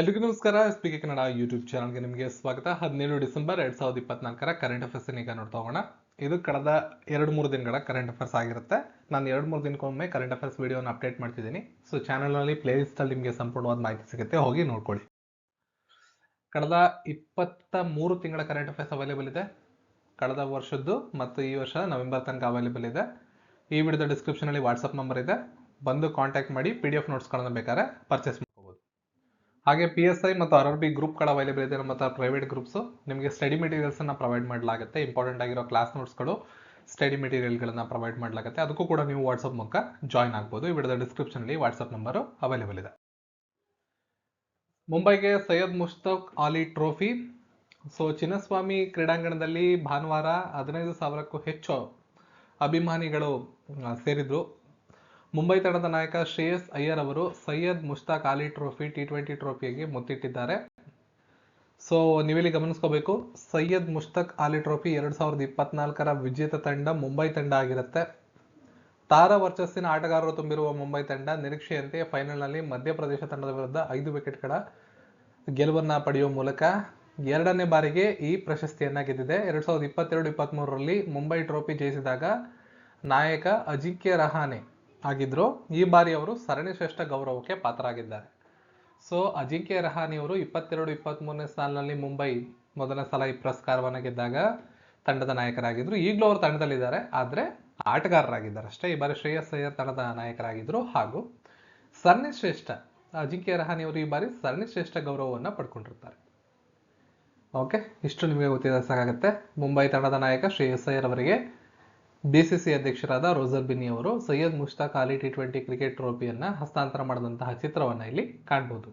ಎಲ್ರಿಗೂ ನಮಸ್ಕಾರ. ಸ್ಪೀಕೆ ಕನ್ನಡ ಯೂಟ್ಯೂಬ್ ಚಾನಲ್ಗೆ ನಿಮಗೆ ಸ್ವಾಗತ. ಹದಿನೇಳು ಡಿಸೆಂಬರ್ ಎರಡ್ ಸಾವಿರದ ಇಪ್ಪತ್ನಾಲ್ಕರ ಕರೆಂಟ್ ಅಫೇರ್ಸ್ ಈಗ ನೋಡ್ತಾ ಹೋಗೋಣ. ಇದು ಕಳೆದ ಎರಡು ಮೂರು ದಿನಗಳ ಕರೆಂಟ್ ಅಫೇರ್ಸ್ ಆಗಿರುತ್ತೆ. ನಾನು ಎರಡು ಮೂರು ದಿನಕ್ಕೊಮ್ಮೆ ಕರೆಂಟ್ ಅಫೇರ್ಸ್ ವಿಡಿಯೋನ ಅಪ್ಡೇಟ್ ಮಾಡ್ತಿದ್ದೀನಿ. ಸೊ ಚಾನಲ್ನಲ್ಲಿ ಪ್ಲೇಲಿಸ್ಟಲ್ಲಿ ನಿಮಗೆ ಸಂಪೂರ್ಣವಾದ ಮಾಹಿತಿ ಸಿಗುತ್ತೆ. ಹೋಗಿ ನೋಡ್ಕೊಳ್ಳಿ. ಕಳೆದ ಇಪ್ಪತ್ತ ಮೂರು ತಿಂಗಳ ಕರೆಂಟ್ ಅಫೇರ್ಸ್ ಅವೈಲೇಬಲ್ ಇದೆ. ಕಳೆದ ವರ್ಷದ್ದು ಮತ್ತು ಈ ವರ್ಷ ನವೆಂಬರ್ ತನಕ ಅವೈಲೇಬಲ್ ಇದೆ. ಈ ವಿಡಿಯೋದ ಡಿಸ್ಕ್ರಿಪ್ಷನಲ್ಲಿ ವಾಟ್ಸಪ್ ನಂಬರ್ ಇದೆ. ಬಂದು ಕಾಂಟ್ಯಾಕ್ಟ್ ಮಾಡಿ ಪಿ ಡಿ ಎಫ್ ನೋಟ್ಸ್ಗಳನ್ನು ಬೇಕಾದ್ರೆ ಪರ್ಚೇಸ್ ಹಾಗೆ ಪಿ ಎಸ್ ಐ ಮತ್ತು ಆರ್ ಆರ್ ಬಿ ಗ್ರೂಪ್ಗಳ ಅವೈಲೇಬಲ್ ಇದೆ ನಮ್ಮ ಪ್ರೈವೇಟ್ ಗ್ರೂಪ್ಸು ನಿಮಗೆ ಸ್ಟಡಿ ಮೆಟೀರಿಯಲ್ಸನ್ನು ಪ್ರೊವೈಡ್ ಮಾಡಲಾಗುತ್ತೆ. ಇಂಪಾರ್ಟೆಂಟ್ ಆಗಿರೋ ಕ್ಲಾಸ್ ನೋಟ್ಸ್ಗಳು ಸ್ಟಡಿ ಮೆಟೀರಿಯಲ್ಗಳನ್ನು ಪ್ರೊವೈಡ್ ಮಾಡಲಾಗುತ್ತೆ. ಅದಕ್ಕೂ ಕೂಡ ನೀವು ವಾಟ್ಸಪ್ ಮೂಲಕ ಜಾಯ್ನ್ ಆಗ್ಬೋದು. ಈ ವಿಡಿಯೋದ ಡಿಸ್ಕ್ರಿಪ್ಷನಲ್ಲಿ ವಾಟ್ಸಪ್ ನಂಬರು ಅವೈಲೇಬಲ್ ಇದೆ. ಮುಂಬೈಗೆ ಸೈಯದ್ ಮುಷ್ತಾಕ್ ಆಲಿ ಟ್ರೋಫಿ ಸೊ ಚಿನ್ನಸ್ವಾಮಿ ಕ್ರೀಡಾಂಗಣದಲ್ಲಿ ಭಾನುವಾರ ಹದಿನೈದು ಸಾವಿರಕ್ಕೂ ಹೆಚ್ಚು ಅಭಿಮಾನಿಗಳು ಸೇರಿದ್ರು. ಮುಂಬೈ ತಂಡದ ನಾಯಕ ಶ್ರೇಯಸ್ ಅಯ್ಯರ್ ಅವರು Syed Mushtaq Ali trophy T twenty ಟ್ರೋಫಿಯಾಗಿ ಮುತ್ತಿಟ್ಟಿದ್ದಾರೆ. ಸೊ ನೀವಿಲ್ಲಿ ಗಮನಿಸ್ಕೋಬೇಕು, ಸೈಯದ್ ಮುಷ್ತಾಕ್ ಅಲಿ ಟ್ರೋಫಿ ಎರಡ್ ಸಾವಿರದ ಇಪ್ಪತ್ನಾಲ್ಕರ ವಿಜೇತ ತಂಡ ಮುಂಬೈ ತಂಡ ಆಗಿರುತ್ತೆ. ತಾರಾ ವರ್ಚಸ್ಸಿನ ಆಟಗಾರರು ತುಂಬಿರುವ ಮುಂಬೈ ತಂಡ ನಿರೀಕ್ಷೆಯಂತೆ ಫೈನಲ್ನಲ್ಲಿ ಮಧ್ಯಪ್ರದೇಶ ತಂಡದ ವಿರುದ್ಧ ಐದು ವಿಕೆಟ್ಗಳ ಗೆಲುವನ್ನು ಪಡೆಯುವ ಮೂಲಕ ಎರಡನೇ ಬಾರಿಗೆ ಈ ಪ್ರಶಸ್ತಿಯನ್ನ ಗೆದ್ದಿದೆ. ಎರಡ್ ಸಾವಿರದ ಇಪ್ಪತ್ತೆರಡು, ಇಪ್ಪತ್ಮೂರರಲ್ಲಿ ಮುಂಬೈ ಟ್ರೋಫಿ ಜಯಿಸಿದಾಗ ನಾಯಕ ಅಜಿಂಕ್ಯ ರಹಾನೆ ಆಗಿದ್ರು, ಈ ಬಾರಿ ಅವರು ಸರಣಿ ಶ್ರೇಷ್ಠ ಗೌರವಕ್ಕೆ ಪಾತ್ರರಾಗಿದ್ದಾರೆ. ಸೊ, ಅಜಿಂಕ್ಯ ರಹಾನಿ ಅವರು ಇಪ್ಪತ್ತೆರಡು, ಇಪ್ಪತ್ಮೂರನೇ ಸಾಲಿನಲ್ಲಿ ಮುಂಬೈ ಮೊದಲ ಸಲ ಈ ಪುರಸ್ಕಾರವನ್ನು ಗೆದ್ದಾಗ ತಂಡದ ನಾಯಕರಾಗಿದ್ರು. ಈಗಲೂ ಅವರು ತಂಡದಲ್ಲಿದ್ದಾರೆ, ಆದರೆ ಆಟಗಾರರಾಗಿದ್ದಾರೆ ಅಷ್ಟೇ. ಈ ಬಾರಿ ಶ್ರೇಯಸ್ ಅಯ್ಯರ್ ತಂಡದ ನಾಯಕರಾಗಿದ್ರು. ಹಾಗೂ ಸರಣಿ ಶ್ರೇಷ್ಠ, ಅಜಿಂಕ್ಯ ರಹಾನಿಯವರು ಈ ಬಾರಿ ಸರಣಿ ಶ್ರೇಷ್ಠ ಗೌರವವನ್ನು ಪಡ್ಕೊಂಡಿರ್ತಾರೆ. ಓಕೆ, ಇಷ್ಟು ನಿಮಗೆ ಗೊತ್ತಿದ್ದ ಸಾಕಾಗುತ್ತೆ. ಮುಂಬೈ ತಂಡದ ನಾಯಕ ಶ್ರೇಯಸ್ ಅಯ್ಯರ್ ಅವರಿಗೆ ಬಿಸಿಸಿ ಅಧ್ಯಕ್ಷರಾದ ರೋಜರ್ ಬಿನ್ನಿ ಅವರು Syed Mushtaq Ali T twenty cricket ಟ್ರೋಫಿಯನ್ನು ಹಸ್ತಾಂತರ ಮಾಡಿದಂತಹ ಚಿತ್ರವನ್ನ ಇಲ್ಲಿ ಕಾಣಬಹುದು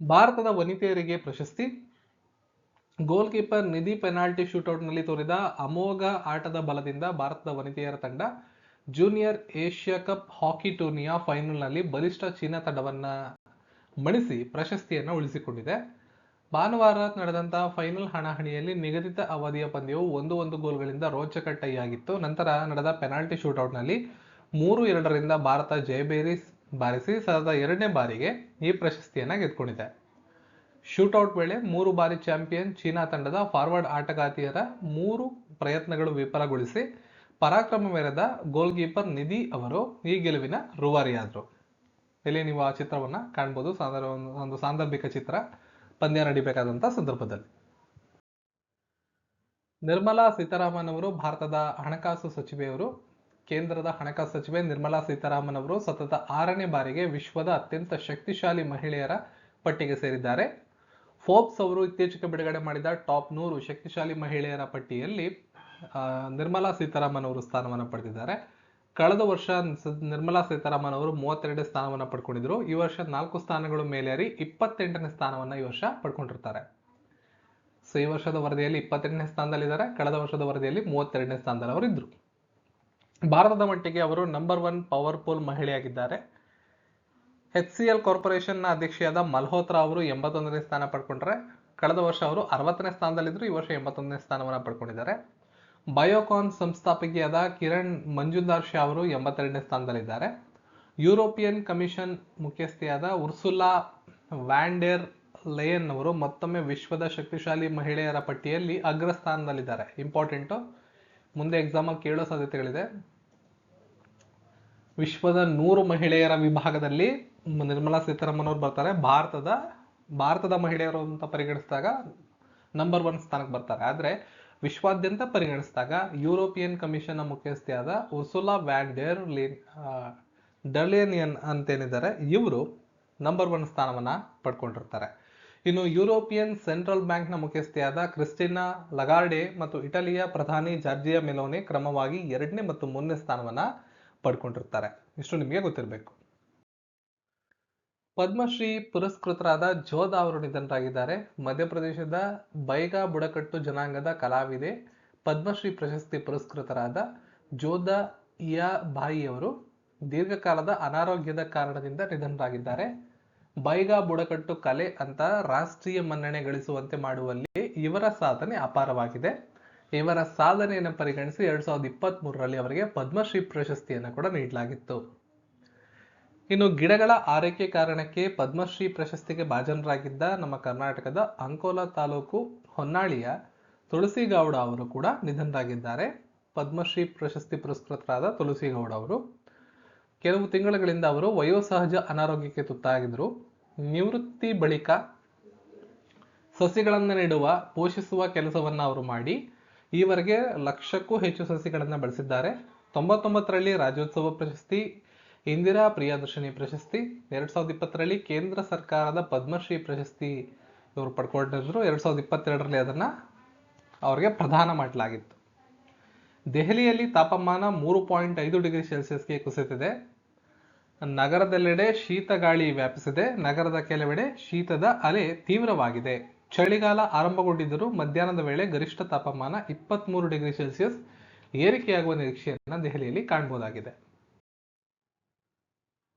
ಭಾರತದ ವನಿತೆಯರಿಗೆ ಪ್ರಶಸ್ತಿ. ಗೋಲ್ ಕೀಪರ್ ನಿಧಿ ಪೆನಾಲ್ಟಿ ಶೂಟೌಟ್ನಲ್ಲಿ ತೋರಿದ ಅಮೋಘ ಆಟದ ಬಲದಿಂದ ಭಾರತದ ವನಿತೆಯರ ತಂಡ ಜೂನಿಯರ್ ಏಷ್ಯಾ ಕಪ್ ಹಾಕಿ ಟೂರ್ನಿಯ ಫೈನಲ್ನಲ್ಲಿ ಬಲಿಷ್ಠ ಚೀನಾ ತಂಡವನ್ನ ಮಣಿಸಿ ಪ್ರಶಸ್ತಿಯನ್ನು ಉಳಿಸಿಕೊಂಡಿದೆ. ಭಾನುವಾರ ನಡೆದಂತಹ ಫೈನಲ್ ಹಣಾಹಣಿಯಲ್ಲಿ ನಿಗದಿತ ಅವಧಿಯ ಪಂದ್ಯವು ಒಂದು ಒಂದು ಗೋಲ್ಗಳಿಂದ ರೋಚಕ ಟೈ ನಂತರ ನಡೆದ ಪೆನಾಲ್ಟಿ ಶೂಟೌಟ್ನಲ್ಲಿ ಮೂರು ಎರಡರಿಂದ ಭಾರತ ಜಯಬೇರಿ ಬಾರಿಸಿ ಸತತ ಎರಡನೇ ಬಾರಿಗೆ ಈ ಪ್ರಶಸ್ತಿಯನ್ನು ಗೆದ್ದುಕೊಂಡಿದೆ. ಶೂಟೌಟ್ ವೇಳೆ ಮೂರು ಬಾರಿ ಚಾಂಪಿಯನ್ ಚೀನಾ ತಂಡದ ಫಾರ್ವರ್ಡ್ ಆಟಗಾತಿಯರ ಮೂರು ಪ್ರಯತ್ನಗಳು ವಿಫಲಗೊಳಿಸಿ ಪರಾಕ್ರಮ ಮೆರೆದ ಗೋಲ್ ಕೀಪರ್ ನಿಧಿ ಅವರು ಈ ಗೆಲುವಿನ ರೂವಾರಿಯಾದರು. ಇಲ್ಲಿ ನೀವು ಆ ಚಿತ್ರವನ್ನು ಕಾಣ್ಬೋದು. ಒಂದು- ಒಂದು ಸಾಂದರ್ಭಿಕ ಚಿತ್ರ. ಪಂದ್ಯ ನಡಿಬೇಕಾದಂತ ಸಂದರ್ಭದಲ್ಲಿ. ನಿರ್ಮಲಾ ಸೀತಾರಾಮನ್ ಅವರು ಭಾರತದ ಹಣಕಾಸು ಸಚಿವೆಯವರು, ಕೇಂದ್ರದ ಹಣಕಾಸು ಸಚಿವೆ ನಿರ್ಮಲಾ ಸೀತಾರಾಮನ್ ಅವರು ಸತತ ಆರನೇ ಬಾರಿಗೆ ವಿಶ್ವದ ಅತ್ಯಂತ ಶಕ್ತಿಶಾಲಿ ಮಹಿಳೆಯರ ಪಟ್ಟಿಗೆ ಸೇರಿದ್ದಾರೆ. ಫೋರ್ಬ್ಸ್ ಅವರು ಇತ್ತೀಚೆಗೆ ಬಿಡುಗಡೆ ಮಾಡಿದ ಟಾಪ್ ನೂರು ಶಕ್ತಿಶಾಲಿ ಮಹಿಳೆಯರ ಪಟ್ಟಿಯಲ್ಲಿ ನಿರ್ಮಲಾ ಸೀತಾರಾಮನ್ ಅವರು ಸ್ಥಾನವನ್ನು ಪಡೆದಿದ್ದಾರೆ. ಕಳೆದ ವರ್ಷ ನಿರ್ಮಲಾ ಸೀತಾರಾಮನ್ ಅವರು ಮೂವತ್ತೆರಡನೇ ಸ್ಥಾನವನ್ನು ಪಡ್ಕೊಂಡಿದ್ರು. ಈ ವರ್ಷ ನಾಲ್ಕು ಸ್ಥಾನಗಳು ಮೇಲೇರಿ, ಇಪ್ಪತ್ತೆಂಟನೇ ಸ್ಥಾನವನ್ನು ಈ ವರ್ಷ ಪಡ್ಕೊಂಡಿರ್ತಾರೆ. ಸೊ ಈ ವರ್ಷದ ವರದಿಯಲ್ಲಿ ಇಪ್ಪತ್ತೆಂಟನೇ ಸ್ಥಾನದಲ್ಲಿದ್ದಾರೆ. ಕಳೆದ ವರ್ಷದ ವರದಿಯಲ್ಲಿ ಮೂವತ್ತೆರಡನೇ ಸ್ಥಾನದಲ್ಲಿ ಅವರು ಇದ್ರು. ಭಾರತದ ಮಟ್ಟಿಗೆ ಅವರು ನಂಬರ್ ಒನ್ ಪವರ್ಫುಲ್ ಮಹಿಳೆಯಾಗಿದ್ದಾರೆ. ಎಚ್ ಸಿ ಎಲ್ ಕಾರ್ಪೊರೇಷನ್ನ ಅಧ್ಯಕ್ಷೆಯಾದ ಮಲ್ಹೋತ್ರಾ ಅವರು ಎಂಬತ್ತೊಂದನೇ ಸ್ಥಾನ ಪಡ್ಕೊಂಡ್ರೆ, ಕಳೆದ ವರ್ಷ ಅವರು ಅರವತ್ತನೇ ಸ್ಥಾನದಲ್ಲಿದ್ದರು ಈ ವರ್ಷ ಎಂಬತ್ತೊಂದನೇ ಸ್ಥಾನವನ್ನು ಪಡ್ಕೊಂಡಿದ್ದಾರೆ. ಬಯೋಕಾನ್ ಸಂಸ್ಥಾಪಕಿಯಾದ ಕಿರಣ್ ಮಂಜುಂದಾರ್ ಶಾ ಅವರು ಎಂಬತ್ತೆರಡನೇ ಸ್ಥಾನದಲ್ಲಿದ್ದಾರೆ. ಯುರೋಪಿಯನ್ ಕಮಿಷನ್ ಮುಖ್ಯಸ್ಥೆಯಾದ ಉರ್ಸುಲಾ ವ್ಯಾಂಡೆರ್ ಲಯನ್ ಅವರು ಮತ್ತೊಮ್ಮೆ ವಿಶ್ವದ ಶಕ್ತಿಶಾಲಿ ಮಹಿಳೆಯರ ಪಟ್ಟಿಯಲ್ಲಿ ಅಗ್ರಸ್ಥಾನದಲ್ಲಿದ್ದಾರೆ. ಇಂಪಾರ್ಟೆಂಟು, ಮುಂದೆ ಎಕ್ಸಾಮಲ್ಲಿ ಕೇಳೋ ಸಾಧ್ಯತೆಗಳಿದೆ. ವಿಶ್ವದ ನೂರು ಮಹಿಳೆಯರ ವಿಭಾಗದಲ್ಲಿ ನಿರ್ಮಲಾ ಸೀತಾರಾಮನ್ ಅವರು ಬರ್ತಾರೆ. ಭಾರತದ ಭಾರತದ ಮಹಿಳೆಯರು ಅಂತ ಪರಿಗಣಿಸಿದಾಗ ನಂಬರ್ ಒನ್ ಸ್ಥಾನಕ್ಕೆ ಬರ್ತಾರೆ. ಆದರೆ ವಿಶ್ವಾದ್ಯಂತ ಪರಿಗಣಿಸಿದಾಗ ಯುರೋಪಿಯನ್ ಕಮಿಷನ್ನ ಮುಖ್ಯಸ್ಥೆಯಾದ ಉರ್ಸುಲಾ ವ್ಯಾನ್ ಡೇರ್ ಅಂತ ಡಲೇನಿಯನ್ ಅಂತೇನಿದ್ದಾರೆ ಇವರು ನಂಬರ್ ಒನ್ ಸ್ಥಾನವನ್ನ ಪಡ್ಕೊಂಡಿರ್ತಾರೆ. ಇನ್ನು ಯುರೋಪಿಯನ್ ಸೆಂಟ್ರಲ್ ಬ್ಯಾಂಕ್ನ ಮುಖ್ಯಸ್ಥೆಯಾದ ಕ್ರಿಸ್ಟಿನಾ ಲಗಾರ್ಡೆ ಮತ್ತು ಇಟಲಿಯ ಪ್ರಧಾನಿ ಜಾರ್ಜಿಯಾ ಮೆಲೋನೆ ಕ್ರಮವಾಗಿ ಎರಡನೇ ಮತ್ತು ಮೂರನೇ ಸ್ಥಾನವನ್ನ ಪಡ್ಕೊಂಡಿರ್ತಾರೆ. ಇಷ್ಟು ನಿಮಗೆ ಗೊತ್ತಿರಬೇಕು. ಪದ್ಮಶ್ರೀ ಪುರಸ್ಕೃತರಾದ ಜೋಧಾ ಅವರು ನಿಧನರಾಗಿದ್ದಾರೆ. ಮಧ್ಯಪ್ರದೇಶದ ಬೈಗಾ ಬುಡಕಟ್ಟು ಜನಾಂಗದ ಕಲಾವಿದೆ, ಪದ್ಮಶ್ರೀ ಪ್ರಶಸ್ತಿ ಪುರಸ್ಕೃತರಾದ ಜೋಧಾ ಇಯಾ ಬಾಯಿ ಅವರು ದೀರ್ಘಕಾಲದ ಅನಾರೋಗ್ಯದ ಕಾರಣದಿಂದ ನಿಧನರಾಗಿದ್ದಾರೆ. ಬೈಗಾ ಬುಡಕಟ್ಟು ಕಲೆ ಅಂತ ರಾಷ್ಟ್ರೀಯ ಮನ್ನಣೆ ಗಳಿಸುವಂತೆ ಮಾಡುವಲ್ಲಿ ಇವರ ಸಾಧನೆ ಅಪಾರವಾಗಿದೆ. ಇವರ ಸಾಧನೆಯನ್ನು ಪರಿಗಣಿಸಿ ಎರಡ್ ಸಾವಿರದ ಇಪ್ಪತ್ತ್ ಮೂರರಲ್ಲಿ ಅವರಿಗೆ ಪದ್ಮಶ್ರೀ ಪ್ರಶಸ್ತಿಯನ್ನು ಕೂಡ ನೀಡಲಾಗಿತ್ತು. ಇನ್ನು ಗಿಡಗಳ ಆರೈಕೆ ಕಾರಣಕ್ಕೆ ಪದ್ಮಶ್ರೀ ಪ್ರಶಸ್ತಿಗೆ ಭಾಜನರಾಗಿದ್ದ ನಮ್ಮ ಕರ್ನಾಟಕದ ಅಂಕೋಲಾ ತಾಲೂಕು ಹೊನ್ನಾಳಿಯ ತುಳಸಿಗೌಡ ಅವರು ಕೂಡ ನಿಧನರಾಗಿದ್ದಾರೆ. ಪದ್ಮಶ್ರೀ ಪ್ರಶಸ್ತಿ ಪುರಸ್ಕೃತರಾದ ತುಳಸಿ ಗೌಡ ಅವರು. ಕೆಲವು ತಿಂಗಳುಗಳಿಂದ ಅವರು ವಯೋಸಹಜ ಅನಾರೋಗ್ಯಕ್ಕೆ ತುತ್ತಾಗಿದ್ದರು. ನಿವೃತ್ತಿ ಬಳಿಕ ಸಸಿಗಳನ್ನು ನೆಡುವ, ಪೋಷಿಸುವ ಕೆಲಸವನ್ನು ಅವರು ಮಾಡಿ ಈವರೆಗೆ ಲಕ್ಷಕ್ಕೂ ಹೆಚ್ಚು ಸಸಿಗಳನ್ನು ಬೆಳೆಸಿದ್ದಾರೆ. ತೊಂಬತ್ತೊಂಬತ್ತರಲ್ಲಿ ರಾಜ್ಯೋತ್ಸವ ಪ್ರಶಸ್ತಿ ಇಂದಿರಾ ಪ್ರಿಯದರ್ಶಿನಿ ಪ್ರಶಸ್ತಿ. ಎರಡ್ ಸಾವಿರದ ಇಪ್ಪತ್ತರಲ್ಲಿ ಕೇಂದ್ರ ಸರ್ಕಾರದ ಪದ್ಮಶ್ರೀ ಪ್ರಶಸ್ತಿ ಇವರು ಪಡ್ಕೊಂಡಿದ್ರು. ಎರಡ್ ಸಾವಿರದ ಇಪ್ಪತ್ತೆರಡರಲ್ಲಿ ಅದನ್ನ ಅವರಿಗೆ ಪ್ರದಾನ ಮಾಡಲಾಗಿತ್ತು. ದೆಹಲಿಯಲ್ಲಿ ತಾಪಮಾನ ಮೂರು ಪಾಯಿಂಟ್ ಐದು ಡಿಗ್ರಿ ಸೆಲ್ಸಿಯಸ್ಗೆ ಕುಸಿತಿದೆ. ನಗರದೆಲ್ಲೆಡೆ ಶೀತ ಗಾಳಿ ವ್ಯಾಪಿಸಿದೆ. ನಗರದ ಕೆಲವೆಡೆ ಶೀತದ ಅಲೆ ತೀವ್ರವಾಗಿದೆ. ಚಳಿಗಾಲ ಆರಂಭಗೊಂಡಿದ್ದರೂ ಮಧ್ಯಾಹ್ನದ ವೇಳೆ ಗರಿಷ್ಠ ತಾಪಮಾನ ಇಪ್ಪತ್ಮೂರು ಡಿಗ್ರಿ ಸೆಲ್ಸಿಯಸ್ ಏರಿಕೆಯಾಗುವ ನಿರೀಕ್ಷೆಯನ್ನು ದೆಹಲಿಯಲ್ಲಿ ಕಾಣಬಹುದಾಗಿದೆ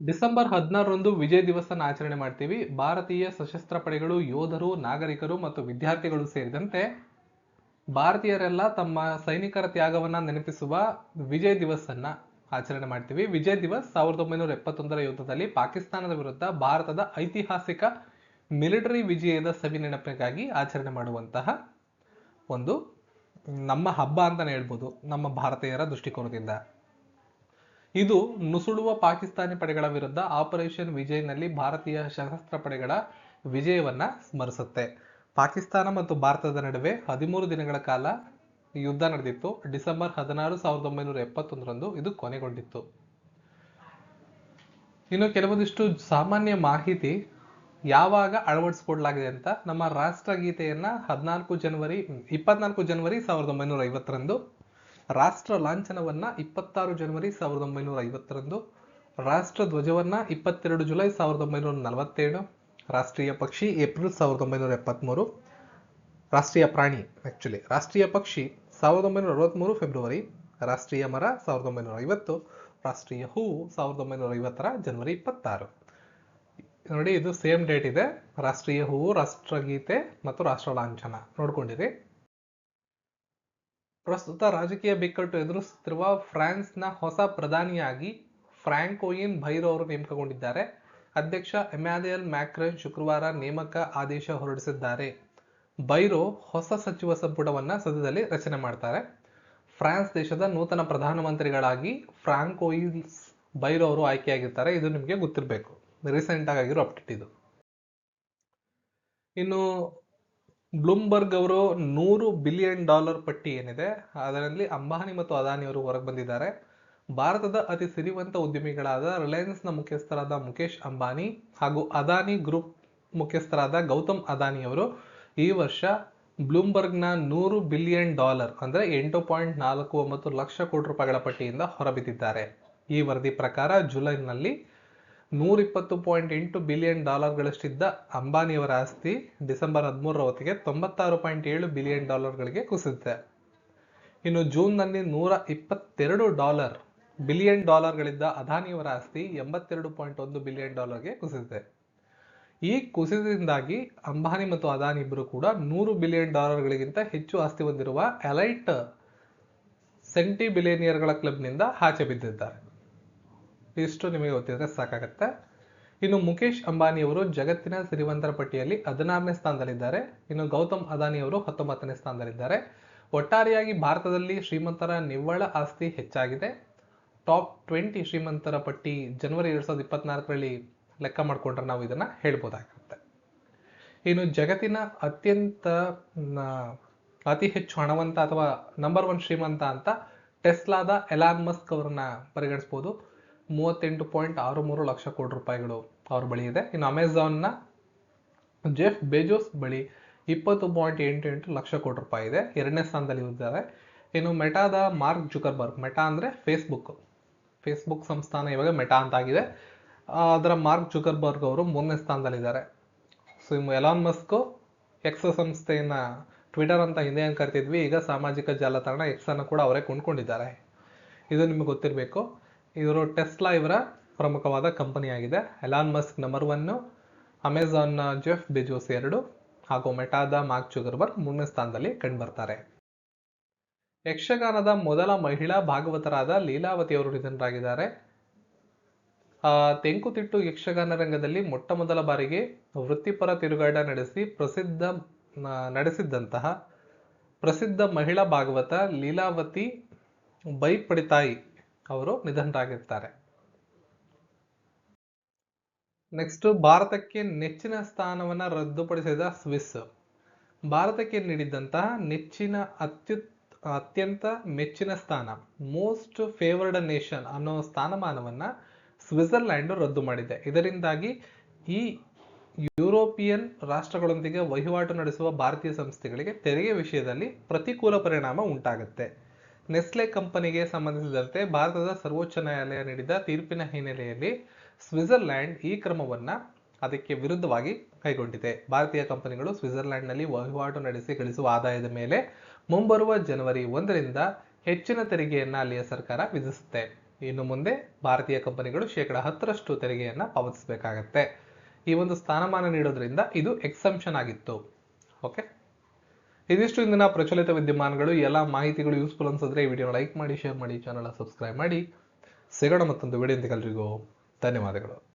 ಡಿಸೆಂಬರ್ ಹದಿನಾರರಂದು ವಿಜಯ್ ದಿವಸನ ಆಚರಣೆ ಮಾಡ್ತೀವಿ. ಭಾರತೀಯ ಸಶಸ್ತ್ರ ಪಡೆಗಳು, ಯೋಧರು, ನಾಗರಿಕರು ಮತ್ತು ವಿದ್ಯಾರ್ಥಿಗಳು ಸೇರಿದಂತೆ ಭಾರತೀಯರೆಲ್ಲ ತಮ್ಮ ಸೈನಿಕರ ತ್ಯಾಗವನ್ನ ನೆನಪಿಸುವ ವಿಜಯ್ ದಿವಸ್ ಅನ್ನ ಆಚರಣೆ ಮಾಡ್ತೀವಿ. ವಿಜಯ್ ದಿವಸ್ ಸಾವಿರದ ಒಂಬೈನೂರ ಎಪ್ಪತ್ತೊಂದರ ಯುದ್ಧದಲ್ಲಿ ಪಾಕಿಸ್ತಾನದ ವಿರುದ್ಧ ಭಾರತದ ಐತಿಹಾಸಿಕ ಮಿಲಿಟರಿ ವಿಜಯದ ಸವಿ ನೆನಪಿಗಾಗಿ ಆಚರಣೆ ಮಾಡುವಂತಹ ಒಂದು ನಮ್ಮ ಹಬ್ಬ ಅಂತಲೇ ಹೇಳ್ಬೋದು. ನಮ್ಮ ಭಾರತೀಯರ ದೃಷ್ಟಿಕೋನದಿಂದ. ಇದು ನುಸುಳುವ ಪಾಕಿಸ್ತಾನಿ ಪಡೆಗಳ ವಿರುದ್ಧ ಆಪರೇಷನ್ ವಿಜಯ್ನಲ್ಲಿ ಭಾರತೀಯ ಸಶಸ್ತ್ರ ಪಡೆಗಳ ವಿಜಯವನ್ನ ಸ್ಮರಿಸುತ್ತೆ. ಪಾಕಿಸ್ತಾನ ಮತ್ತು ಭಾರತದ ನಡುವೆ ಹದಿಮೂರು ದಿನಗಳ ಕಾಲ ಯುದ್ಧ ನಡೆದಿತ್ತು. ಡಿಸೆಂಬರ್ ಹದಿನಾರು ಸಾವಿರದ ಒಂಬೈನೂರ ಎಪ್ಪತ್ತೊಂದರಂದು ಇದು ಕೊನೆಗೊಂಡಿತ್ತು. ಇನ್ನು ಕೆಲವೊಂದಿಷ್ಟು ಸಾಮಾನ್ಯ ಮಾಹಿತಿ ಯಾವಾಗ ಅಳವಡಿಸಿಕೊಳ್ಳಲಾಗಿದೆ ಅಂತ ನಮ್ಮ ರಾಷ್ಟ್ರಗೀತೆಯನ್ನ ಹದಿನಾಲ್ಕು ಜನವರಿ, ಇಪ್ಪತ್ನಾಲ್ಕು ಜನವರಿ ಸಾವಿರದ ಒಂಬೈನೂರ ಐವತ್ತರಂದು ರಾಷ್ಟ್ರ ಲಾಂಛನವನ್ನ ಇಪ್ಪತ್ತಾರು ಜನವರಿ ಸಾವಿರದ ಒಂಬೈನೂರ ಐವತ್ತರಂದು, ರಾಷ್ಟ್ರ ಧ್ವಜವನ್ನ ಇಪ್ಪತ್ತೆರಡು ಜುಲೈ ಸಾವಿರದ ಒಂಬೈನೂರ ನಲವತ್ತೇಳು, ರಾಷ್ಟ್ರೀಯ ಪಕ್ಷಿ ಏಪ್ರಿಲ್ ಸಾವಿರದ ಒಂಬೈನೂರ ಎಪ್ಪತ್ತ್ಮೂರು ರಾಷ್ಟ್ರೀಯ ಪ್ರಾಣಿ ಆ್ಯಕ್ಚುಲಿ ರಾಷ್ಟ್ರೀಯ ಪಕ್ಷಿ ಸಾವಿರದ ಒಂಬೈನೂರ ಅರವತ್ತ್ಮೂರು ಫೆಬ್ರವರಿ, ರಾಷ್ಟ್ರೀಯ ಮರ ಸಾವಿರದ ಒಂಬೈನೂರ ಐವತ್ತು, ರಾಷ್ಟ್ರೀಯ ಹೂವು ಸಾವಿರದ ಒಂಬೈನೂರ ಐವತ್ತರ ಜನವರಿ ಇಪ್ಪತ್ತಾರು. ನೋಡಿ, ಇದು ಸೇಮ್ ಡೇಟ್ ಇದೆ. ರಾಷ್ಟ್ರೀಯ ಹೂವು, ರಾಷ್ಟ್ರಗೀತೆ ಮತ್ತು ರಾಷ್ಟ್ರ ಲಾಂಛನ. ನೋಡ್ಕೊಂಡಿರಿ. ಪ್ರಸ್ತುತ ರಾಜಕೀಯ ಬಿಕ್ಕಟ್ಟು ಎದುರಿಸುತ್ತಿರುವ ಫ್ರಾನ್ಸ್ನ ಹೊಸ ಪ್ರಧಾನಿಯಾಗಿ ಫ್ರಾಂಕೋಯಿನ್ ಭೈರೋ ಅವರು ನೇಮಕಗೊಂಡಿದ್ದಾರೆ. ಅಧ್ಯಕ್ಷ ಎಮ್ಯಾನ್ಯಲ್ ಮ್ಯಾಕ್ರನ್ ಶುಕ್ರವಾರ ನೇಮಕ ಆದೇಶ ಹೊರಡಿಸಿದ್ದಾರೆ. ಬೈರೋ ಹೊಸ ಸಚಿವ ಸಂಪುಟವನ್ನು ಸದ್ಯದಲ್ಲಿ ರಚನೆ ಮಾಡ್ತಾರೆ. ಫ್ರಾನ್ಸ್ ದೇಶದ ನೂತನ ಪ್ರಧಾನಮಂತ್ರಿಗಳಾಗಿ ಫ್ರಾಂಕೋಯಿಲ್ಸ್ ಬೈರೋ ಅವರು ಆಯ್ಕೆಯಾಗಿರ್ತಾರೆ. ಇದು ನಿಮಗೆ ಗೊತ್ತಿರಬೇಕು. ರೀಸೆಂಟ್ ಆಗಿರೋ ಅಪ್ಡೇಟ್ ಇದು. ಇನ್ನು ಬ್ಲೂಮ್ಬರ್ಗ್ ಅವರು ನೂರು ಬಿಲಿಯನ್ ಡಾಲರ್ ಪಟ್ಟಿ ಏನಿದೆ, ಅದರಲ್ಲಿ ಅಂಬಾನಿ ಮತ್ತು ಅದಾನಿ ಅವರು ಹೊರಗೆ ಬಂದಿದ್ದಾರೆ. ಭಾರತದ ಅತಿ ಸಿರಿವಂತ ಉದ್ಯಮಿಗಳಾದ ರಿಲಯನ್ಸ್ನ ಮುಖ್ಯಸ್ಥರಾದ ಮುಖೇಶ್ ಅಂಬಾನಿ ಹಾಗೂ ಅದಾನಿ ಗ್ರೂಪ್ ಮುಖ್ಯಸ್ಥರಾದ ಗೌತಮ್ ಅದಾನಿ ಅವರು ಈ ವರ್ಷ ಬ್ಲೂಮ್ಬರ್ಗ್ನ ನೂರು ಬಿಲಿಯನ್ ಡಾಲರ್ ಅಂದರೆ ಎಂಟು ಪಾಯಿಂಟ್ ನಾಲ್ಕು ಒಂಬತ್ತು ಲಕ್ಷ ಕೋಟಿ ರೂಪಾಯಿಗಳ ಪಟ್ಟಿಯಿಂದ ಹೊರಬಿದ್ದಿದ್ದಾರೆ. ಈ ವರದಿ ಪ್ರಕಾರ ಜುಲೈನಲ್ಲಿ ನೂರಿಪ್ಪತ್ತು ಪಾಯಿಂಟ್ ಎಂಟು ಬಿಲಿಯನ್ ಡಾಲರ್ಗಳಷ್ಟಿದ್ದ ಅಂಬಾನಿಯವರ ಆಸ್ತಿ ಡಿಸೆಂಬರ್ ಹದಿಮೂರರ ಹೊತ್ತಿಗೆ ತೊಂಬತ್ತಾರು ಪಾಯಿಂಟ್ ಏಳು ಬಿಲಿಯನ್ ಡಾಲರ್ಗಳಿಗೆ ಕುಸಿದಿದೆ. ಇನ್ನು ಜೂನ್ನಲ್ಲಿ ನೂರ ಇಪ್ಪತ್ತೆರಡು ಡಾಲರ್ ಬಿಲಿಯನ್ ಡಾಲರ್ಗಳಿದ್ದ ಅದಾನಿಯವರ ಆಸ್ತಿ ಎಂಬತ್ತೆರಡು ಪಾಯಿಂಟ್ ಒಂದು ಬಿಲಿಯನ್ ಡಾಲರ್ಗೆ ಕುಸಿದಿದೆ. ಈ ಕುಸಿತದಿಂದಾಗಿ ಅಂಬಾನಿ ಮತ್ತು ಅದಾನಿ ಇಬ್ಬರು ಕೂಡ ನೂರು ಬಿಲಿಯನ್ ಡಾಲರ್ಗಳಿಗಿಂತ ಹೆಚ್ಚು ಆಸ್ತಿ ಹೊಂದಿರುವ ಎಲೈಟ್ ಸೆಂಟಿ ಬಿಲಿಯನಿಯರ್ಗಳ ಕ್ಲಬ್ನಿಂದ ಆಚೆ ಬಿದ್ದಿದ್ದಾರೆ. ಇಷ್ಟು ನಿಮಗೆ ಗೊತ್ತಿದ್ರೆ ಸಾಕಾಗತ್ತೆ. ಇನ್ನು ಮುಖೇಶ್ ಅಂಬಾನಿಯವರು ಜಗತ್ತಿನ ಸಿರಿವಂತರ ಪಟ್ಟಿಯಲ್ಲಿ ಹದಿನಾರನೇ ಸ್ಥಾನದಲ್ಲಿದ್ದಾರೆ. ಇನ್ನು ಗೌತಮ್ ಅದಾನಿ ಅವರು ಹತ್ತೊಂಬತ್ತನೇ ಸ್ಥಾನದಲ್ಲಿದ್ದಾರೆ. ಒಟ್ಟಾರೆಯಾಗಿ ಭಾರತದಲ್ಲಿ ಶ್ರೀಮಂತರ ನಿವ್ವಳ ಆಸ್ತಿ ಹೆಚ್ಚಾಗಿದೆ. ಟಾಪ್ ಟ್ವೆಂಟಿ ಶ್ರೀಮಂತರ ಪಟ್ಟಿ ಜನವರಿ ಎರಡು ಸಾವಿರದ ಇಪ್ಪತ್ನಾಲ್ಕರಲ್ಲಿ ಲೆಕ್ಕ ಮಾಡಿಕೊಂಡ್ರೆ ನಾವು ಇದನ್ನ ಹೇಳ್ಬೋದಾಗುತ್ತೆ. ಇನ್ನು ಜಗತ್ತಿನ ಅತ್ಯಂತ ಅತಿ ಹೆಚ್ಚು ಹಣವಂತ ಅಥವಾ ನಂಬರ್ ಒನ್ ಶ್ರೀಮಂತ ಅಂತ ಟೆಸ್ಲಾದ ಎಲಾನ್ ಮಸ್ಕ್ ಅವರನ್ನ ಪರಿಗಣಿಸ್ಬೋದು. ಮೂವತ್ತೆಂಟು ಪಾಯಿಂಟ್ ಆರು ಮೂರು ಲಕ್ಷ ಕೋಟಿ ರೂಪಾಯಿಗಳು ಅವ್ರ ಬಳಿ ಇದೆ. ಇನ್ನು ಅಮೆಝಾನ್ನ ಜೆಫ್ ಬೇಜೋಸ್ ಬಳಿ ಇಪ್ಪತ್ತು ಪಾಯಿಂಟ್ ಎಂಟು ಎಂಟು ಲಕ್ಷ ಕೋಟಿ ರೂಪಾಯಿ ಇದೆ. ಎರಡನೇ ಸ್ಥಾನದಲ್ಲಿ ಇದ್ದಾರೆ. ಇನ್ನು ಮೆಟಾದ ಮಾರ್ಕ್ ಜುಕರ್ಬರ್ಗ್ ಮೆಟಾ ಅಂದರೆ ಫೇಸ್ಬುಕ್ ಫೇಸ್ಬುಕ್ ಸಂಸ್ಥಾನ ಇವಾಗ ಮೆಟಾ ಅಂತ ಆಗಿದೆ ಅದರ ಮಾರ್ಕ್ ಜುಕರ್ಬರ್ಗ್ ಅವರು ಮೂರನೇ ಸ್ಥಾನದಲ್ಲಿದ್ದಾರೆ ಸೊ ಎಲಾನ್ ಮಸ್ಕು ಎಕ್ಸ್ ಸಂಸ್ಥೆಯನ್ನ ಟ್ವಿಟರ್ ಅಂತ ಹಿಂದೆ ಏನು ಕರಿತಿದ್ವಿ. ಈಗ ಸಾಮಾಜಿಕ ಜಾಲತಾಣ ಎಕ್ಸ್ ಅನ್ನು ಕೂಡ ಅವರೇ ಕೊಂಡ್ಕೊಂಡಿದ್ದಾರೆ. ಇದು ನಿಮಗೆ ಗೊತ್ತಿರಬೇಕು. ಇವರು ಟೆಸ್ಲಾ ಇವರ ಪ್ರಮುಖವಾದ ಕಂಪನಿಯಾಗಿದೆ. ಎಲಾನ್ ಮಸ್ಕ್ ನಂಬರ್ ಒನ್ನು ಅಮೆಝಾನ್ನ ಜೆಫ್ ಬೆಜೋಸ್ ಎರಡು, ಹಾಗೂ ಮೆಟಾದ ಮಾರ್ಕ್ ಚುಗರ್ಬರ್ಗ್ ಮೂರನೇ ಸ್ಥಾನದಲ್ಲಿ ಕಂಡುಬರ್ತಾರೆ. ಯಕ್ಷಗಾನದ ಮೊದಲ ಮಹಿಳಾ ಭಾಗವತರಾದ ಲೀಲಾವತಿ ಅವರು ನಿಧನರಾಗಿದ್ದಾರೆ. ತೆಂಕುತಿಟ್ಟು ಯಕ್ಷಗಾನ ರಂಗದಲ್ಲಿ ಮೊಟ್ಟ ಮೊದಲ ಬಾರಿಗೆ ವೃತ್ತಿಪರ ತಿರುಗಾಟ ನಡೆಸಿ ಪ್ರಸಿದ್ಧ ನಡೆಸಿದ್ದಂತಹ ಪ್ರಸಿದ್ಧ ಮಹಿಳಾ ಭಾಗವತ ಲೀಲಾವತಿ ಬೈಪಡಿತಾಯಿ. ಅವರು ನಿಧನರಾಗಿರ್ತಾರೆ. ನೆಕ್ಸ್ಟ್ ಭಾರತಕ್ಕೆ ನೆಚ್ಚಿನ ಸ್ಥಾನವನ್ನ ರದ್ದುಪಡಿಸಿದ ಸ್ವಿಸ್. ಭಾರತಕ್ಕೆ ನೀಡಿದ್ದಂತಹ ನೆಚ್ಚಿನ ಅತ್ಯುತ್, ಅತ್ಯಂತ ಮೆಚ್ಚಿನ ಸ್ಥಾನ ಮೋಸ್ಟ್ ಫೇವರ್ಡ್ ನೇಷನ್ ಅನ್ನೋ ಸ್ಥಾನಮಾನವನ್ನ ಸ್ವಿಟ್ಜರ್ಲ್ಯಾಂಡ್ ರದ್ದು ಮಾಡಿದೆ. ಇದರಿಂದಾಗಿ ಈ ಯುರೋಪಿಯನ್ ರಾಷ್ಟ್ರಗಳೊಂದಿಗೆ ವಹಿವಾಟು ನಡೆಸುವ ಭಾರತೀಯ ಸಂಸ್ಥೆಗಳಿಗೆ ತೆರಿಗೆ ವಿಷಯದಲ್ಲಿ ಪ್ರತಿಕೂಲ ಪರಿಣಾಮ ಉಂಟಾಗುತ್ತೆ. ನೆಸ್ಲೆ ಕಂಪನಿಗೆ ಸಂಬಂಧಿಸಿದಂತೆ ಭಾರತದ ಸರ್ವೋಚ್ಚ ನ್ಯಾಯಾಲಯ ನೀಡಿದ ತೀರ್ಪಿನ ಹಿನ್ನೆಲೆಯಲ್ಲಿ ಸ್ವಿಟ್ಜರ್ಲ್ಯಾಂಡ್ ಈ ಕ್ರಮವನ್ನ ಅದಕ್ಕೆ ವಿರುದ್ಧವಾಗಿ ಕೈಗೊಂಡಿದೆ. ಭಾರತೀಯ ಕಂಪನಿಗಳು ಸ್ವಿಟ್ಜರ್ಲ್ಯಾಂಡ್ನಲ್ಲಿ ವಹಿವಾಟು ನಡೆಸಿ ಗಳಿಸುವ ಆದಾಯದ ಮೇಲೆ ಮುಂಬರುವ ಜನವರಿ ಒಂದರಿಂದ ಹೆಚ್ಚಿನ ತೆರಿಗೆಯನ್ನು ಅಲ್ಲಿಯ ಸರ್ಕಾರ ವಿಧಿಸುತ್ತೆ. ಇನ್ನು ಮುಂದೆ ಭಾರತೀಯ ಕಂಪನಿಗಳು ಶೇಕಡ ಹತ್ತರಷ್ಟು ತೆರಿಗೆಯನ್ನು ಪಾವತಿಸಬೇಕಾಗತ್ತೆ. ಈ ಒಂದು ಸ್ಥಾನಮಾನ ನೀಡೋದ್ರಿಂದ ಇದು ಎಕ್ಸಂಪ್ಷನ್ ಆಗಿತ್ತು. ಓಕೆ? ಇದಿಷ್ಟು ಇಂದಿನ ಪ್ರಚಲಿತ ವಿದ್ಯಮಾನಗಳು ಎಲ್ಲ ಮಾಹಿತಿಗಳು ಯೂಸ್ಫುಲ್ ಅನ್ಸಿದ್ರೆ ಈ ವಿಡಿಯೋ ಲೈಕ್ ಮಾಡಿ ಶೇರ್ ಮಾಡಿ ಚಾನಲ್ ಸಬ್ಸ್ಕ್ರೈಬ್ ಮಾಡಿ. ಸಿಗೋಣ ಮತ್ತೊಂದು ವಿಡಿಯೋ ಎಲ್ರಿಗೂ ಧನ್ಯವಾದಗಳು.